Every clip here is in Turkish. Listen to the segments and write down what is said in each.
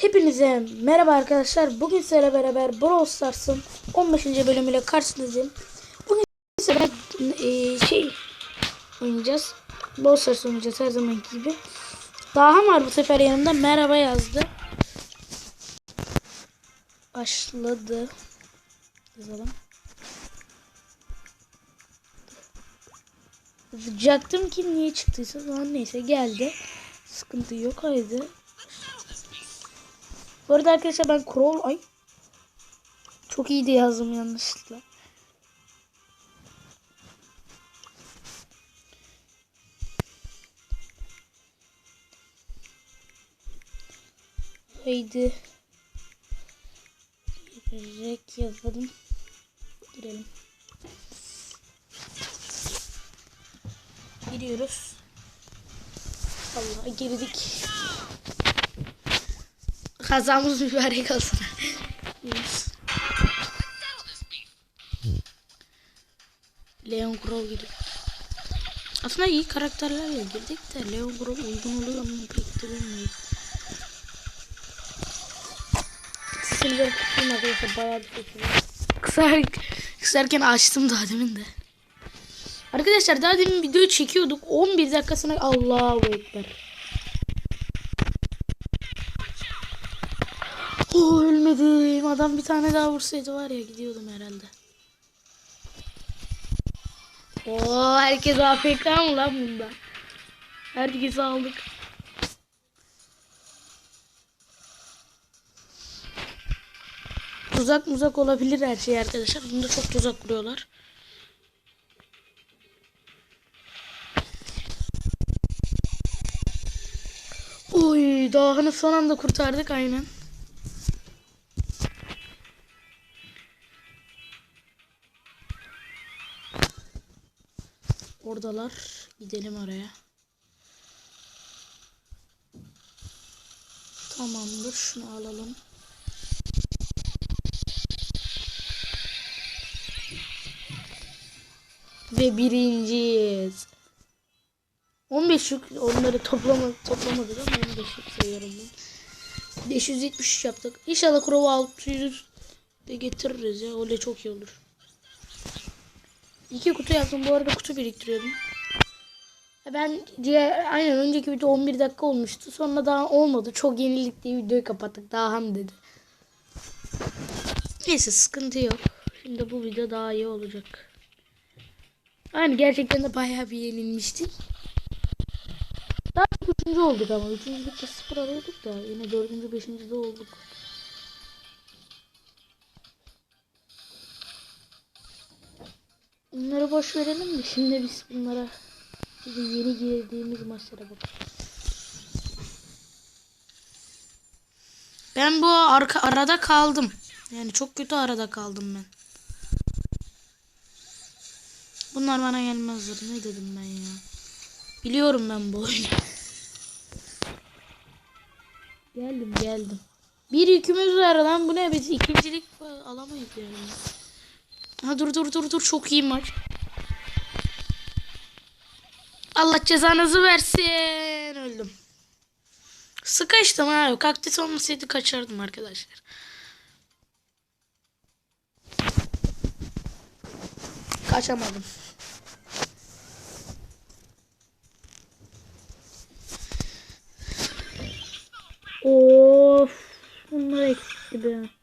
Hepinize merhaba arkadaşlar. Bugün sizlerle beraber Brawl Stars'ın 15. bölümüyle karşınızdayım. Bugün sizlerle e, şey oynayacağız. Brawl Stars oynayacağız her zamanki gibi. Daha var bu sefer yanımda. Merhaba yazdı. Başladı. Yazalım. Yazacaktım ki niye çıktıysa zaman neyse geldi. Sıkıntı yok haydi. Bu arada arkadaşlar ben Crawl ay çok iyi de yazdım yanlışlıkla. Haydi. Girerek yazalım. Girelim. Giriyoruz. Allah girdik. Kazamız mübarek olsun. Leon Crow gibi. Aslında iyi karakterlerle girdik de Leon Crow uygun oluyor mu pek de bilmiyorum. Arkadaşlar bayağı bir sesi var. Kısar, kısarken açtım daha demin de. Arkadaşlar daha demin video çekiyorduk. 11 dakikasına Allahu Ekber. Ölmedim. Adam bir tane daha vursaydı var ya gidiyordum herhalde. Oo herkes AFK mı lan bunda? Herkesi aldık. Tuzak muzak olabilir her şey arkadaşlar. Bunda çok tuzak kuruyorlar. Oy dağını son anda kurtardık aynen. Oradalar. Gidelim oraya. Tamamdır. Şunu alalım. Ve birinciyiz. 15 yük onları toplama, toplamadık ama 15 yük sayıyorum ben. 573 yaptık. İnşallah Crow'u 600 de getiririz ya. Öyle çok iyi olur. İki kutu yaptım. Bu arada kutu biriktiriyordum. Ben diğer aynen önceki video 11 dakika olmuştu. Sonra daha olmadı. Çok yenilik diye videoyu kapattık. Daha ham dedi. Neyse sıkıntı yok. Şimdi bu video daha iyi olacak. Yani gerçekten de bayağı bir yenilmiştik. Daha çok üçüncü olduk ama. Üçüncülükte sıfır arıyorduk da. Yine dördüncü, beşinci de olduk. Bunları boş verelim de şimdi biz bunlara bizim yeni girdiğimiz maçlara bakalım. Ben bu arka arada kaldım. Yani çok kötü arada kaldım ben. Bunlar bana gelmezler. Ne dedim ben ya? Biliyorum ben bu oyunu. geldim geldim. Bir yükümüz var lan. Bu ne? Biz ikincilik alamayız yani. Ha dur dur dur dur çok iyi maç. Allah cezanızı versin. Öldüm. Sıkıştım ha. Kaktüs olmasaydı kaçardım arkadaşlar. Kaçamadım. Of. Bunlar eksikti be.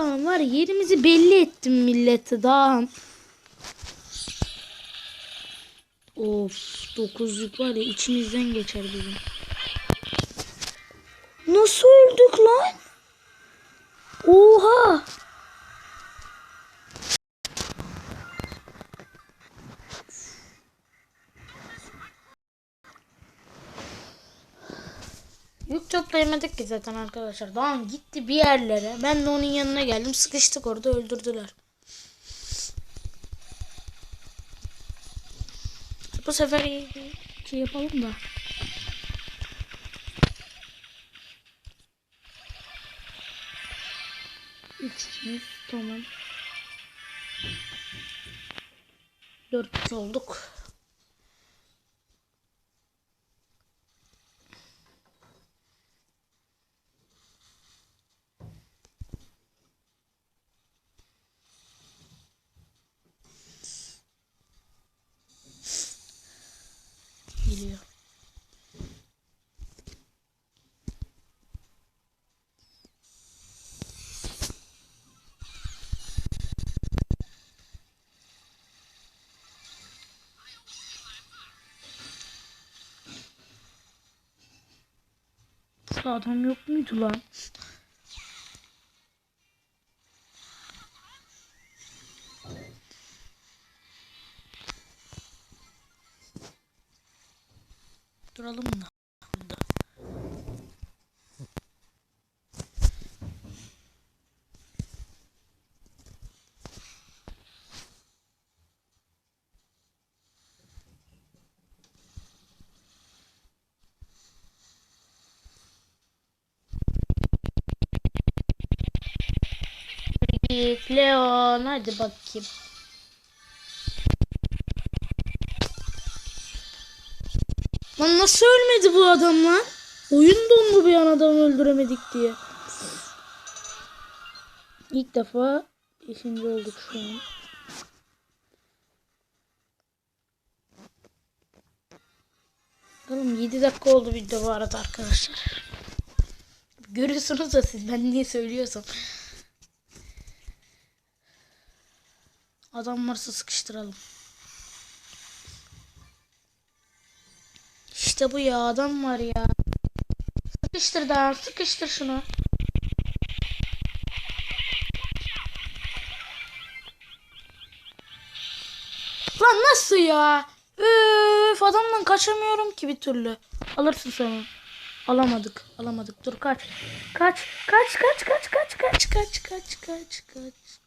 Tamam var yerimizi belli ettim millete daha. Of dokuzluk var ya içimizden geçer bizim. Nasıl öldük lan? Oha. Toplayamadık ki zaten arkadaşlar. Doğan gitti bir yerlere. Ben de onun yanına geldim. Sıkıştık orada öldürdüler. Bu sefer şey yapalım da. Üç tamam. Dört olduk. Geliyor. Adam yok muydu lan? Duralım. Git Leon hadi bakayım. Lan nasıl ölmedi bu adam lan? Oyun dondu bir an adam öldüremedik diye. İlk defa ikinci olduk şu an. Oğlum 7 dakika oldu video bu arada arkadaşlar. Görüyorsunuz da siz ben niye söylüyorsam. Adam varsa sıkıştıralım. İşte bu ya adam var ya. Sıkıştır daha sıkıştır şunu. Lan nasıl ya? Üf adamdan kaçamıyorum ki bir türlü. Alırsın onu. Alamadık. Alamadık. Dur kaç. Kaç. Kaç kaç kaç kaç kaç kaç kaç kaç kaç.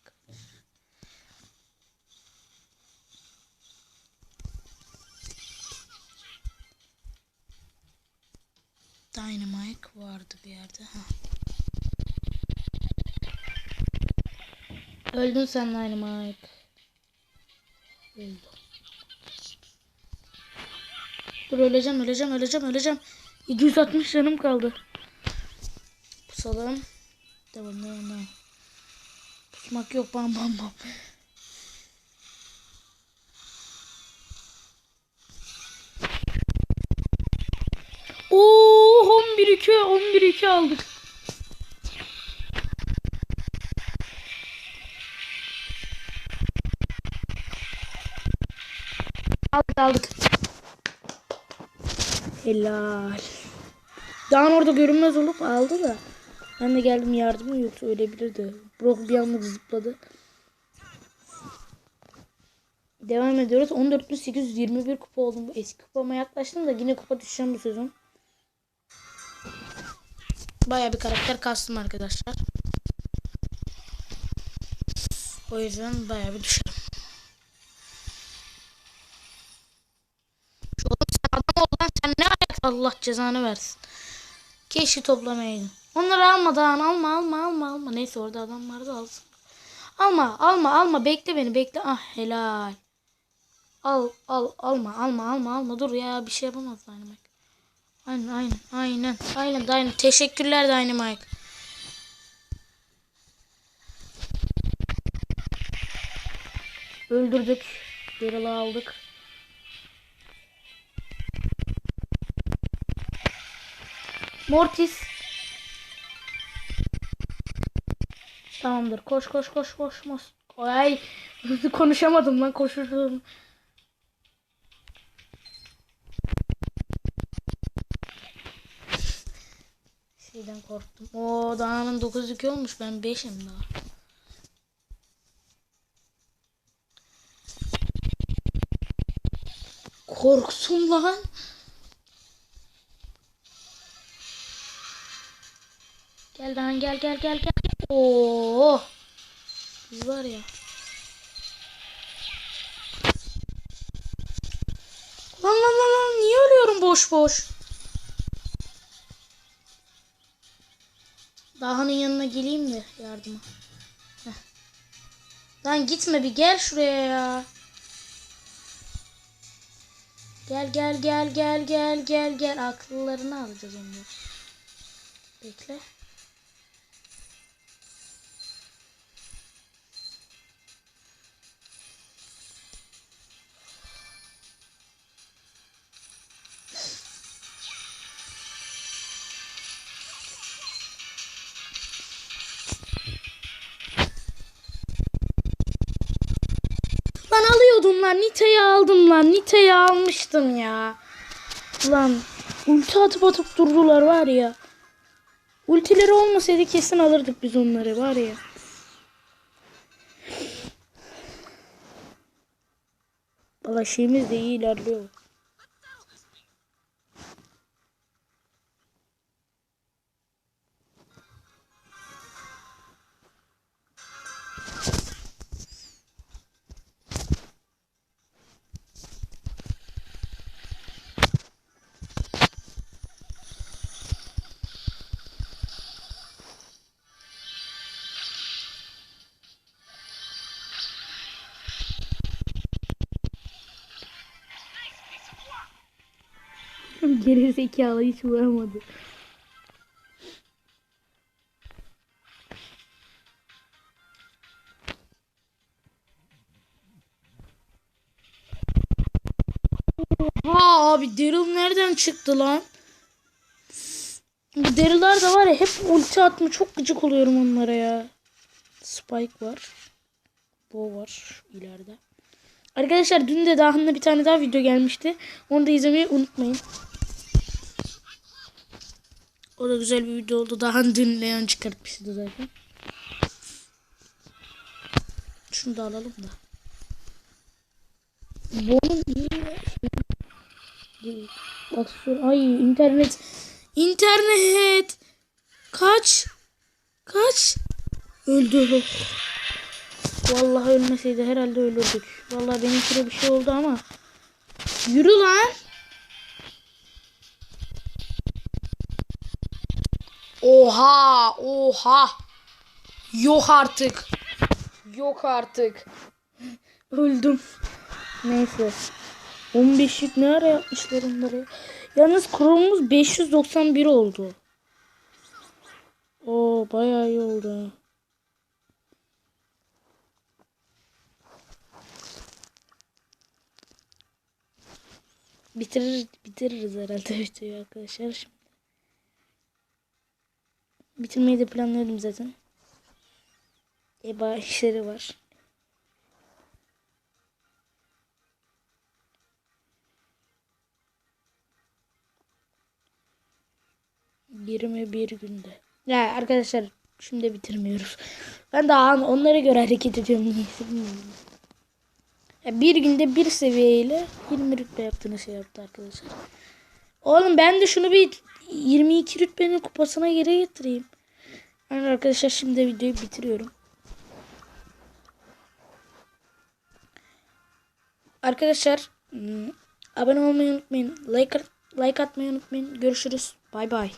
Dynamite vardı bir yerde. Ha. Öldün sen Dynamite. Öldü. Dur öleceğim öleceğim öleceğim öleceğim. 760 canım kaldı. Pusalım. Devam devam devam. Pusmak yok bam bam bam. Oo 11 2 11 2 aldık. Aldık aldık. Helal. Dağın orada görünmez olup aldı da. Ben de geldim yardıma yoksa ölebilirdi. Brock bir anda zıpladı. Devam ediyoruz. 14.821 kupa oldum. Eski kupama yaklaştım da yine kupa düşeceğim bu sezon. Baya bir karakter kastım arkadaşlar. O yüzden baya bir düşerim. Şu oğlum sen adam ol lan sen ne ayak Allah cezanı versin. Keşke toplamayaydın. Onları almadan alma alma alma alma. Neyse orada adam vardı alsın. Alma alma alma bekle beni bekle. Ah helal. Al al alma alma alma alma dur ya bir şey yapamaz Dynamite. Aynen aynen aynen aynen Dynamite. Teşekkürler Dynamite. Öldürdük. Daryl'ı aldık. Mortis. Tamamdır. Koş koş koş. koş. Ay konuşamadım lan koşurdum. Şeyden korktum. O dağının 9 olmuş. Ben 5'im daha. Korksun lan. Gel lan gel gel gel gel. Oo. Biz var ya. Lan lan lan lan niye ölüyorum boş boş? Daha'nın yanına geleyim de yardıma. Heh. Lan gitme bir gel şuraya ya. Gel gel gel gel gel gel gel akıllarını alacağız onları. Bekle. Lan. Nita'yı aldım lan. Nita'yı almıştım ya. Lan ulti atıp atıp durdular var ya. Ultileri olmasaydı kesin alırdık biz onları var ya. Valla şeyimiz de iyi ilerliyor. Geri zekalı hiç vuramadı. Ha abi Daryl nereden çıktı lan? Bu Daryl'lar da var ya hep ulti atma çok gıcık oluyorum onlara ya. Spike var. Bo var ileride. Arkadaşlar dün de Daha'nın bir tane daha video gelmişti. Onu da izlemeyi unutmayın. O da güzel bir video oldu. Daha dün Leon çıkartmıştı zaten. Şunu da alalım da. Bonun iyi değil. Bak şu ay internet. İnternet. Kaç. Kaç. Öldü. Vallahi ölmeseydi herhalde ölürdük. Vallahi benimkine bir şey oldu ama. Yürü lan. Oha, oha. Yok artık. Yok artık. Öldüm. Neyse. 15'lik ne ara yapmışlar onları? Yalnız Chrome'umuz 591 oldu. Oo bayağı iyi oldu. Bitirir, bitiririz herhalde videoyu arkadaşlar şimdi. Bitirmeyi de planlıyordum zaten. Eba işleri var. Yirmi bir günde. Ya arkadaşlar şimdi bitirmiyoruz. Ben daha onlara göre hareket ediyorum. Ya bir günde bir seviyeyle 20 rütbe yaptığını şey yaptı arkadaşlar. Oğlum ben de şunu bir 22 rütbenin kupasına geri getireyim. Yani arkadaşlar şimdi videoyu bitiriyorum. Arkadaşlar hmm, abone olmayı unutmayın. Like, like atmayı unutmayın. Görüşürüz. Bay bay.